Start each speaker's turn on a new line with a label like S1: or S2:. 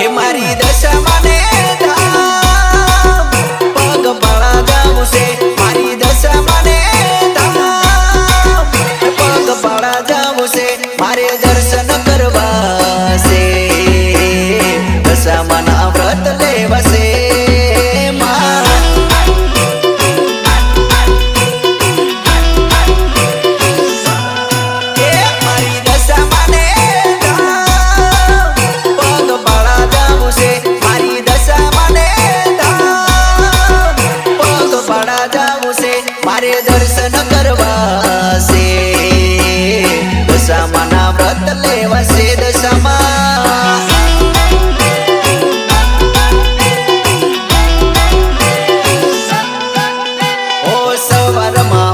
S1: હે મારી દશા મને પગ ભળા ગાવું દર્શન કરવા છે દશામાના વ્રત લેવા છે દશામાં. ઓ સવારમાં